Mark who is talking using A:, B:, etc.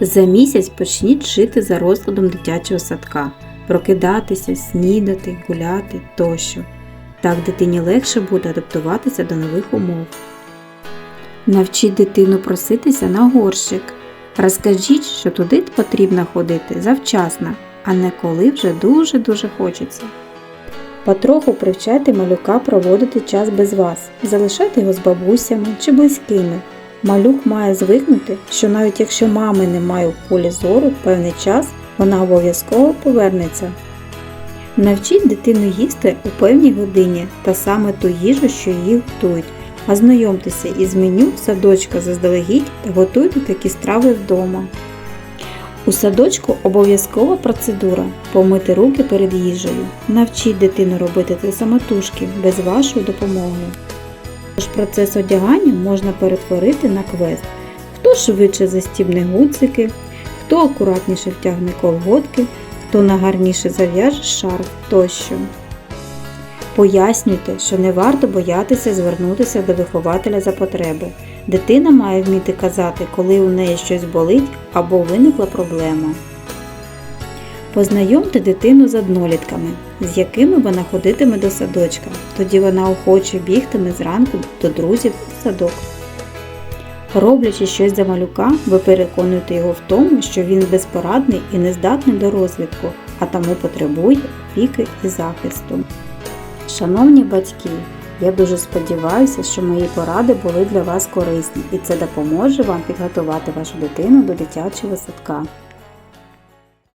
A: За місяць почніть жити за розкладом дитячого садка, прокидатися, снідати, гуляти тощо. Так дитині легше буде адаптуватися до нових умов. Навчіть дитину проситися на горщик. Розкажіть, що туди потрібно ходити завчасно, а не коли вже дуже-дуже хочеться. Потроху привчайте малюка проводити час без вас, залишайте його з бабусями чи близькими. Малюк має звикнути, що навіть якщо мами немає в полі зору певний час, вона обов'язково повернеться. Навчіть дитину їсти у певній годині та саме ту їжу, що її готують. Ознайомтеся із меню садочка заздалегідь та готуйте такі страви вдома. У садочку обов'язкова процедура помити руки перед їжею. Навчіть дитину робити це самотужки без вашої допомоги. Тож процес одягання можна перетворити на квест. Хто швидше застібне гудзики, хто акуратніше втягне колготки, хто нагарніше зав'яже шарф тощо. Пояснюйте, що не варто боятися звернутися до вихователя за потреби. Дитина має вміти казати, коли у неї щось болить або виникла проблема. Познайомте дитину з однолітками, з якими вона ходитиме до садочка. Тоді вона охоче бігтиме зранку до друзів у садок. Роблячи щось для малюка, ви переконуєте його в тому, що він безпорадний і не здатний до розвитку, а тому потребує опіки і захисту. Шановні батьки, я дуже сподіваюся, що мої поради були для вас корисні і це допоможе вам підготувати вашу дитину до дитячого садка.